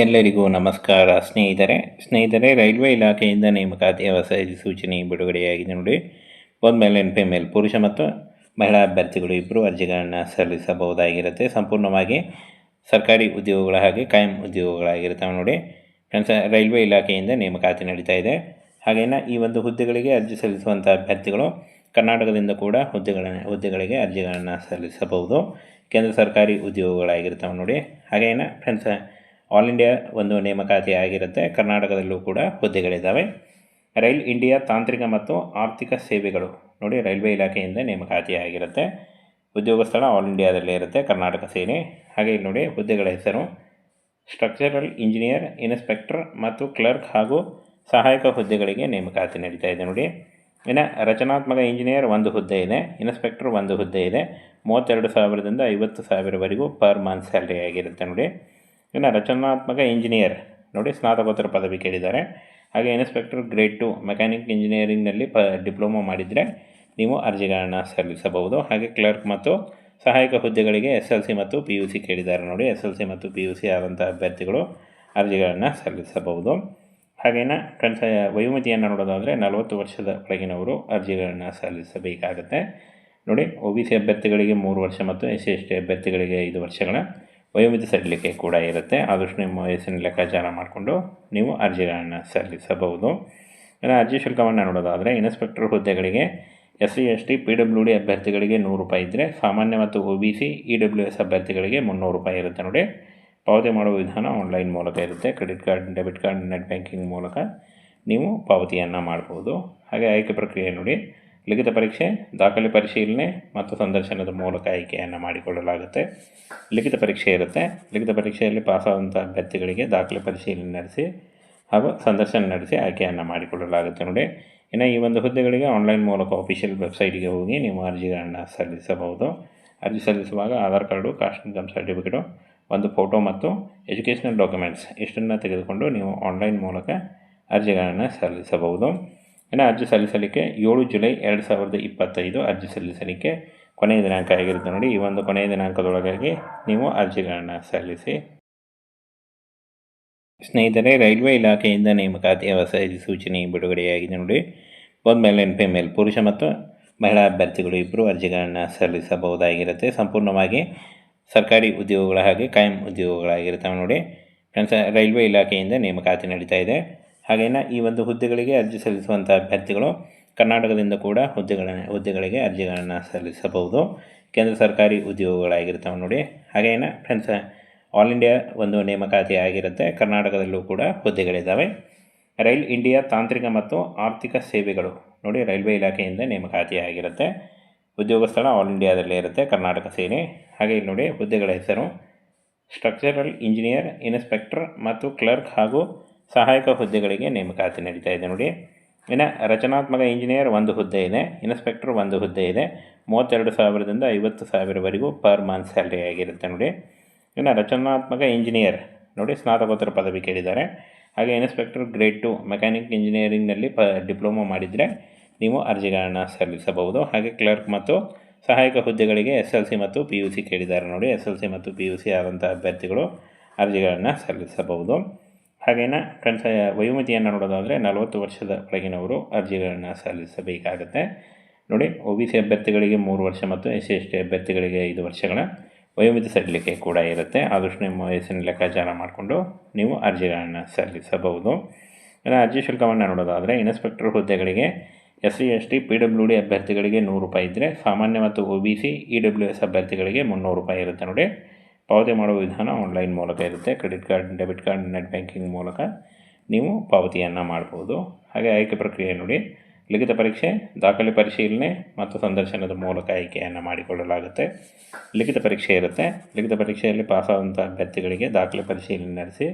ಎಲ್ಲರಿಗೂ ನಮಸ್ಕಾರ. ಸ್ನೇಹಿತರೆ ಸ್ನೇಹಿತರೆ, ರೈಲ್ವೆ ಇಲಾಖೆಯಿಂದ ನೇಮಕಾತಿಯ ಹೊಸ ಸೂಚನೆ ಬಿಡುಗಡೆಯಾಗಿದೆ ನೋಡಿ. ಒಂದು ಎನ್ ಪಿ ಮೇಲ್ ಪುರುಷ ಮತ್ತು ಮಹಿಳಾ ಅಭ್ಯರ್ಥಿಗಳು ಇಬ್ಬರು ಅರ್ಜಿಗಳನ್ನು ಸಲ್ಲಿಸಬಹುದಾಗಿರುತ್ತೆ. ಸಂಪೂರ್ಣವಾಗಿ ಸರ್ಕಾರಿ ಉದ್ಯೋಗಗಳ ಹಾಗೆ ಕಾಯಂ ಉದ್ಯೋಗಗಳಾಗಿರ್ತವೆ ನೋಡಿ. ಫ್ರೆಂಡ್ಸ್, ರೈಲ್ವೆ ಇಲಾಖೆಯಿಂದ ನೇಮಕಾತಿ ನಡೀತಾ ಇದೆ. ಹಾಗೇನ ಈ ಒಂದು ಹುದ್ದೆಗಳಿಗೆ ಅರ್ಜಿ ಸಲ್ಲಿಸುವಂಥ ಅಭ್ಯರ್ಥಿಗಳು ಕರ್ನಾಟಕದಿಂದ ಕೂಡ ಹುದ್ದೆಗಳ ಹುದ್ದೆಗಳಿಗೆ ಅರ್ಜಿಗಳನ್ನು ಸಲ್ಲಿಸಬಹುದು. ಕೇಂದ್ರ ಸರ್ಕಾರಿ ಉದ್ಯೋಗಗಳಾಗಿರ್ತವೆ ನೋಡಿ. ಹಾಗೇನ ಫ್ರೆಂಡ್ಸ್ ಆಲ್ ಇಂಡಿಯಾ ಒಂದು ನೇಮಕಾತಿ ಆಗಿರುತ್ತೆ. ಕರ್ನಾಟಕದಲ್ಲೂ ಕೂಡ ಹುದ್ದೆಗಳಿದ್ದಾವೆ. ರೈಲ್ ಇಂಡಿಯಾ ತಾಂತ್ರಿಕ ಮತ್ತು ಆರ್ಥಿಕ ಸೇವೆಗಳು. ನೋಡಿ, ರೈಲ್ವೆ ಇಲಾಖೆಯಿಂದ ನೇಮಕಾತಿ ಆಗಿರುತ್ತೆ. ಉದ್ಯೋಗ ಸ್ಥಳ ಆಲ್ ಇಂಡಿಯಾದಲ್ಲೇ ಇರುತ್ತೆ, ಕರ್ನಾಟಕ ಸೇನೆ. ಹಾಗೆ ಇಲ್ಲಿ ನೋಡಿ, ಹುದ್ದೆಗಳ ಹೆಸರು. ಸ್ಟ್ರಕ್ಚರಲ್ ಇಂಜಿನಿಯರ್ ಇನ್ಸ್ಪೆಕ್ಟರ್ ಮತ್ತು ಕ್ಲರ್ಕ್ ಹಾಗೂ ಸಹಾಯಕ ಹುದ್ದೆಗಳಿಗೆ ನೇಮಕಾತಿ ನಡೀತಾ ಇದೆ ನೋಡಿ. ಇನ್ನು ರಚನಾತ್ಮಕ ಇಂಜಿನಿಯರ್ ಒಂದು ಹುದ್ದೆ ಇದೆ ಇನ್ಸ್ಪೆಕ್ಟರ್ ಒಂದು ಹುದ್ದೆ ಇದೆ. ಮೂವತ್ತೆರಡು ಸಾವಿರದಿಂದ ಐವತ್ತು ಸಾವಿರವರೆಗೂ ಪರ್ ಮಂತ್ ಸ್ಯಾಲ್ರಿ ಆಗಿರುತ್ತೆ ನೋಡಿ. ಇನ್ನು ರಚನಾತ್ಮಕ ಇಂಜಿನಿಯರ್. ನೋಡಿ ಸ್ನಾತಕೋತ್ತರ ಪದವಿ ಕೇಳಿದ್ದಾರೆ. ಹಾಗೆ ಇನ್ಸ್ಪೆಕ್ಟರ್ ಗ್ರೇಡ್ ಟು ಮೆಕ್ಯಾನಿಕ್ ಇಂಜಿನಿಯರಿಂಗ್ನಲ್ಲಿ ಪ ಡಿಪ್ಲೊಮಾ ಮಾಡಿದರೆ ನೀವು ಅರ್ಜಿಗಳನ್ನು ಸಲ್ಲಿಸಬಹುದು. ಹಾಗೆ ಕ್ಲರ್ಕ್ ಮತ್ತು ಸಹಾಯಕ ಹುದ್ದೆಗಳಿಗೆ ಎಸ್ ಎಲ್ ಸಿ ಮತ್ತು ಪಿ ಯು ಸಿ ಕೇಳಿದ್ದಾರೆ. ನೋಡಿ ಎಸ್ ಎಲ್ ಸಿ ಮತ್ತು ಪಿ ಯು ಸಿ ಆದಂಥ ಅಭ್ಯರ್ಥಿಗಳು ಅರ್ಜಿಗಳನ್ನು ಸಲ್ಲಿಸಬಹುದು. ಹಾಗೇನ ಕನ್ಸ ವಯೋಮಿತಿಯನ್ನು ನೋಡೋದಾದರೆ ನಲವತ್ತು ವರ್ಷದ ಒಳಗಿನವರು ಅರ್ಜಿಗಳನ್ನು ಸಲ್ಲಿಸಬೇಕಾಗತ್ತೆ. ನೋಡಿ ಒ ಬಿ ಸಿ ಅಭ್ಯರ್ಥಿಗಳಿಗೆ ಮೂರು ವರ್ಷ ಮತ್ತು ಎಸ್ ಸಿ ಎಸ್ ಟಿ ಅಭ್ಯರ್ಥಿಗಳಿಗೆ ಐದು ವರ್ಷಗಳ ವಯೋಮಿತಿ ಸಡಿಲಿಕೆ ಕೂಡ ಇರುತ್ತೆ. ಆದಷ್ಟು ನಿಮ್ಮ ವಯಸ್ಸಿನ ಲೆಕ್ಕಾಚಾರ ಮಾಡಿಕೊಂಡು ನೀವು ಅರ್ಜಿಗಳನ್ನು ಸಲ್ಲಿಸಬಹುದು. ಇನ್ನು ಅರ್ಜಿ ಶುಲ್ಕವನ್ನು ನೋಡೋದಾದರೆ, ಇನ್ಸ್ಪೆಕ್ಟರ್ ಹುದ್ದೆಗಳಿಗೆ S C S T P W D ಅಭ್ಯರ್ಥಿಗಳಿಗೆ ನೂರು ರೂಪಾಯಿ ಇದ್ದರೆ ಸಾಮಾನ್ಯ ಮತ್ತು O B C, E W S ಅಭ್ಯರ್ಥಿಗಳಿಗೆ ಮುನ್ನೂರು ರೂಪಾಯಿ ಇರುತ್ತೆ ನೋಡಿ. ಪಾವತಿ ಮಾಡುವ ವಿಧಾನ ಆನ್ಲೈನ್ ಮೂಲಕ ಇರುತ್ತೆ. Credit card, debit card, net banking ಮೂಲಕ ನೀವು ಪಾವತಿಯನ್ನು ಮಾಡ್ಬೋದು. ಹಾಗೆ ಆಯ್ಕೆ ಪ್ರಕ್ರಿಯೆ ನೋಡಿ. ಲಿಖಿತ ಪರೀಕ್ಷೆ, ದಾಖಲೆ ಪರಿಶೀಲನೆ ಮತ್ತು ಸಂದರ್ಶನದ ಮೂಲಕ ಆಯ್ಕೆಯನ್ನು ಮಾಡಿಕೊಳ್ಳಲಾಗುತ್ತೆ. ಲಿಖಿತ ಪರೀಕ್ಷೆ ಇರುತ್ತೆ. ಲಿಖಿತ ಪರೀಕ್ಷೆಯಲ್ಲಿ ಪಾಸಾದಂಥ ಅಭ್ಯರ್ಥಿಗಳಿಗೆ ದಾಖಲೆ ಪರಿಶೀಲನೆ ನಡೆಸಿ ಹಾಗೂ ಸಂದರ್ಶನ ನಡೆಸಿ ಆಯ್ಕೆಯನ್ನು ಮಾಡಿಕೊಳ್ಳಲಾಗುತ್ತೆ ನೋಡಿ. ಇನ್ನು ಈ ಒಂದು ಹುದ್ದೆಗಳಿಗೆ ಆನ್ಲೈನ್ ಮೂಲಕ ಅಫಿಷಿಯಲ್ ವೆಬ್ಸೈಟ್ಗೆ ಹೋಗಿ ನೀವು ಅರ್ಜಿಗಳನ್ನು ಸಲ್ಲಿಸಬಹುದು. ಅರ್ಜಿ ಸಲ್ಲಿಸುವಾಗ Aadhaar card, caste income certificate, ಒಂದು ಫೋಟೋ ಮತ್ತು ಎಜುಕೇಷನಲ್ ಡಾಕ್ಯುಮೆಂಟ್ಸ್ ಇಷ್ಟನ್ನು ತೆಗೆದುಕೊಂಡು ನೀವು ಆನ್ಲೈನ್ ಮೂಲಕ ಅರ್ಜಿಗಳನ್ನು ಸಲ್ಲಿಸಬಹುದು. ಇನ್ನು ಅರ್ಜಿ ಸಲ್ಲಿಸಲಿಕ್ಕೆ ಏಳು ಜುಲೈ ಎರಡು ಸಾವಿರದ ಇಪ್ಪತ್ತೈದು ಅರ್ಜಿ ಸಲ್ಲಿಸಲಿಕ್ಕೆ ಕೊನೆಯ ದಿನಾಂಕ ಆಗಿರುತ್ತೆ ನೋಡಿ. ಈ ಒಂದು ಕೊನೆಯ ದಿನಾಂಕದೊಳಗಾಗಿ ನೀವು ಅರ್ಜಿಗಳನ್ನು ಸಲ್ಲಿಸಿ. ಸ್ನೇಹಿತರೆ, ರೈಲ್ವೆ ಇಲಾಖೆಯಿಂದ ನೇಮಕಾತಿಯ ಹೊಸ ಸೂಚನೆ ಬಿಡುಗಡೆಯಾಗಿದೆ ನೋಡಿ. ಒಂದು ಮೇಲ್ ಆ್ಯಂಡ್ ಫಿಮೇಲ್ ಪುರುಷ ಮತ್ತು ಮಹಿಳಾ ಅಭ್ಯರ್ಥಿಗಳು ಇಬ್ಬರು ಅರ್ಜಿಗಳನ್ನು ಸಲ್ಲಿಸಬಹುದಾಗಿರುತ್ತೆ. ಸಂಪೂರ್ಣವಾಗಿ ಸರ್ಕಾರಿ ಉದ್ಯೋಗಗಳ ಹಾಗೆ ಕಾಯಂ ಉದ್ಯೋಗಗಳಾಗಿರ್ತವೆ ನೋಡಿ. ಫ್ರೆಂಡ್ಸ್, ರೈಲ್ವೆ ಇಲಾಖೆಯಿಂದ ನೇಮಕಾತಿ ನಡೀತಾ ಇದೆ. ಹಾಗೇನ ಈ ಒಂದು ಹುದ್ದೆಗಳಿಗೆ ಅರ್ಜಿ ಸಲ್ಲಿಸುವಂಥ ಅಭ್ಯರ್ಥಿಗಳು ಕರ್ನಾಟಕದಿಂದ ಕೂಡ ಹುದ್ದೆಗಳ ಹುದ್ದೆಗಳಿಗೆ ಅರ್ಜಿಗಳನ್ನು ಸಲ್ಲಿಸಬಹುದು. ಕೇಂದ್ರ ಸರ್ಕಾರಿ ಉದ್ಯೋಗಗಳಾಗಿರ್ತಾವೆ ನೋಡಿ. ಹಾಗೇನ ಫ್ರೆಂಡ್ಸ್ ಆಲ್ ಇಂಡಿಯಾ ಒಂದು ನೇಮಕಾತಿ ಆಗಿರುತ್ತೆ. ಕರ್ನಾಟಕದಲ್ಲೂ ಕೂಡ ಹುದ್ದೆಗಳಿದ್ದಾವೆ. ರೈಲ್ ಇಂಡಿಯಾ ತಾಂತ್ರಿಕ ಮತ್ತು ಆರ್ಥಿಕ ಸೇವೆಗಳು ನೋಡಿ ರೈಲ್ವೆ ಇಲಾಖೆಯಿಂದ ನೇಮಕಾತಿ ಆಗಿರುತ್ತೆ. ಉದ್ಯೋಗ ಸ್ಥಳ ಆಲ್ ಇಂಡಿಯಾದಲ್ಲೇ ಇರುತ್ತೆ, ಕರ್ನಾಟಕ ಸೇನೆ ಹಾಗೆ ಇಲ್ಲಿ ನೋಡಿ ಹುದ್ದೆಗಳ ಹೆಸರು. ಸ್ಟ್ರಕ್ಚರಲ್ ಇಂಜಿನಿಯರ್ ಇನ್ಸ್ಪೆಕ್ಟರ್ ಮತ್ತು ಕ್ಲರ್ಕ್ ಹಾಗೂ ಸಹಾಯಕ ಹುದ್ದೆಗಳಿಗೆ ನೇಮಕಾತಿ ನಡೀತಾ ಇದೆ ನೋಡಿ. ಇನ್ನು ರಚನಾತ್ಮಕ ಇಂಜಿನಿಯರ್ ಒಂದು ಹುದ್ದೆ ಇದೆ, ಇನ್ಸ್ಪೆಕ್ಟರ್ ಒಂದು ಹುದ್ದೆ ಇದೆ. ಮೂವತ್ತೆರಡು ಸಾವಿರದಿಂದ ಐವತ್ತು ಸಾವಿರವರೆಗೂ ಪರ್ ಮಂತ್ ಸ್ಯಾಲ್ರಿ ಆಗಿರುತ್ತೆ ನೋಡಿ. ಇನ್ನು ರಚನಾತ್ಮಕ ಇಂಜಿನಿಯರ್ ನೋಡಿ ಸ್ನಾತಕೋತ್ತರ ಪದವಿ ಕೇಳಿದ್ದಾರೆ. ಹಾಗೆ ಇನ್ಸ್ಪೆಕ್ಟರ್ ಗ್ರೇಡ್ ಟು ಮೆಕ್ಯಾನಿಕ್ ಇಂಜಿನಿಯರಿಂಗ್ನಲ್ಲಿ ಪ ಡಿಪ್ಲೊಮಾ ಮಾಡಿದರೆ ನೀವು ಅರ್ಜಿಗಳನ್ನು ಸಲ್ಲಿಸಬಹುದು. ಹಾಗೆ ಕ್ಲರ್ಕ್ ಮತ್ತು ಸಹಾಯಕ ಹುದ್ದೆಗಳಿಗೆ ಎಸ್ ಎಲ್ ಸಿ ಮತ್ತು ಪಿ ಯು ಸಿ ಕೇಳಿದ್ದಾರೆ ನೋಡಿ. ಎಸ್ ಎಲ್ ಸಿ ಮತ್ತು ಪಿ ಯು ಸಿ ಆದಂಥ ಅಭ್ಯರ್ಥಿಗಳು ಅರ್ಜಿಗಳನ್ನು ಸಲ್ಲಿಸಬಹುದು. ಹಾಗೇನ ಕನ್ಸ ವಯೋಮಿತಿಯನ್ನು ನೋಡೋದಾದರೆ ನಲವತ್ತು ವರ್ಷದ ಒಳಗಿನವರು ಅರ್ಜಿಗಳನ್ನು ಸಲ್ಲಿಸಬೇಕಾಗುತ್ತೆ. ನೋಡಿ, ಒ ಬಿ ಸಿ ಅಭ್ಯರ್ಥಿಗಳಿಗೆ ಮೂರು ವರ್ಷ ಮತ್ತು ಎಸ್ ಸಿ ಎಸ್ ಟಿ ಅಭ್ಯರ್ಥಿಗಳಿಗೆ ಐದು ವರ್ಷಗಳ ವಯೋಮಿತಿ ಸಡಿಲಿಕೆ ಕೂಡ ಇರುತ್ತೆ. ಆದಷ್ಟು ನಿಮ್ಮ ವಯಸ್ಸಿನ ಲೆಕ್ಕಾಚಾರ ಮಾಡಿಕೊಂಡು ನೀವು ಅರ್ಜಿಗಳನ್ನು ಸಲ್ಲಿಸಬಹುದು. ಇನ್ನು ಅರ್ಜಿ ಶುಲ್ಕವನ್ನು ನೋಡೋದಾದರೆ ಇನ್ಸ್ಪೆಕ್ಟರ್ ಹುದ್ದೆಗಳಿಗೆ S C S T, P W D ಅಭ್ಯರ್ಥಿಗಳಿಗೆ ನೂರು ರೂಪಾಯಿ ಇದ್ದರೆ ಸಾಮಾನ್ಯ ಮತ್ತು O B C, E W S ಅಭ್ಯರ್ಥಿಗಳಿಗೆ ಮುನ್ನೂರು ರೂಪಾಯಿ ಇರುತ್ತೆ. ನೋಡಿ ಪಾವತಿ ಮಾಡುವ ವಿಧಾನ ಆನ್ಲೈನ್ ಮೂಲಕ ಇರುತ್ತೆ. Credit card debit card net banking ಮೂಲಕ ನೀವು ಪಾವತಿಯನ್ನು ಮಾಡ್ಬೋದು. ಹಾಗೆ ಆಯ್ಕೆ ಪ್ರಕ್ರಿಯೆ ನೋಡಿ. ಲಿಖಿತ ಪರೀಕ್ಷೆ, ದಾಖಲೆ ಪರಿಶೀಲನೆ ಮತ್ತು ಸಂದರ್ಶನದ ಮೂಲಕ ಆಯ್ಕೆಯನ್ನು ಮಾಡಿಕೊಳ್ಳಲಾಗುತ್ತೆ. ಲಿಖಿತ ಪರೀಕ್ಷೆ ಇರುತ್ತೆ. ಲಿಖಿತ ಪರೀಕ್ಷೆಯಲ್ಲಿ ಪಾಸಾದಂಥ ಅಭ್ಯರ್ಥಿಗಳಿಗೆ ದಾಖಲೆ ಪರಿಶೀಲನೆ ನಡೆಸಿ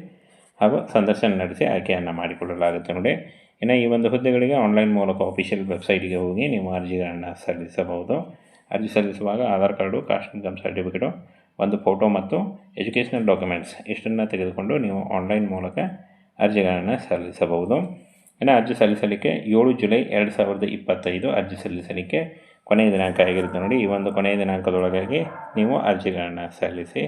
ಹಾಗೂ ಸಂದರ್ಶನ ನಡೆಸಿ ಆಯ್ಕೆಯನ್ನು ಮಾಡಿಕೊಳ್ಳಲಾಗುತ್ತೆ ನೋಡಿ. ಇನ್ನು ಈ ಒಂದು ಹುದ್ದೆಗಳಿಗೆ ಆನ್ಲೈನ್ ಮೂಲಕ ಅಫಿಷಿಯಲ್ ವೆಬ್ಸೈಟ್ಗೆ ಹೋಗಿ ನೀವು ಅರ್ಜಿಗಳನ್ನು ಸಲ್ಲಿಸಬಹುದು. ಅರ್ಜಿ ಸಲ್ಲಿಸುವಾಗ Aadhaar card caste income certificate ಒಂದು ಫೋಟೋ ಮತ್ತು ಎಜುಕೇಷನಲ್ ಡಾಕ್ಯುಮೆಂಟ್ಸ್ ಇಷ್ಟನ್ನು ತೆಗೆದುಕೊಂಡು ನೀವು ಆನ್ಲೈನ್ ಮೂಲಕ ಅರ್ಜಿಗಳನ್ನು ಸಲ್ಲಿಸಬಹುದು. ಇನ್ನು ಅರ್ಜಿ ಸಲ್ಲಿಸಲಿಕ್ಕೆ ಏಳು ಜುಲೈ ಎರಡು ಸಾವಿರದ ಇಪ್ಪತ್ತೈದು ಅರ್ಜಿ ಸಲ್ಲಿಸಲಿಕ್ಕೆ ಕೊನೆಯ ದಿನಾಂಕ ಆಗಿರುತ್ತೆ ನೋಡಿ, ಈ ಒಂದು ಕೊನೆಯ ದಿನಾಂಕದೊಳಗಾಗಿ ನೀವು ಅರ್ಜಿಗಳನ್ನು ಸಲ್ಲಿಸಿ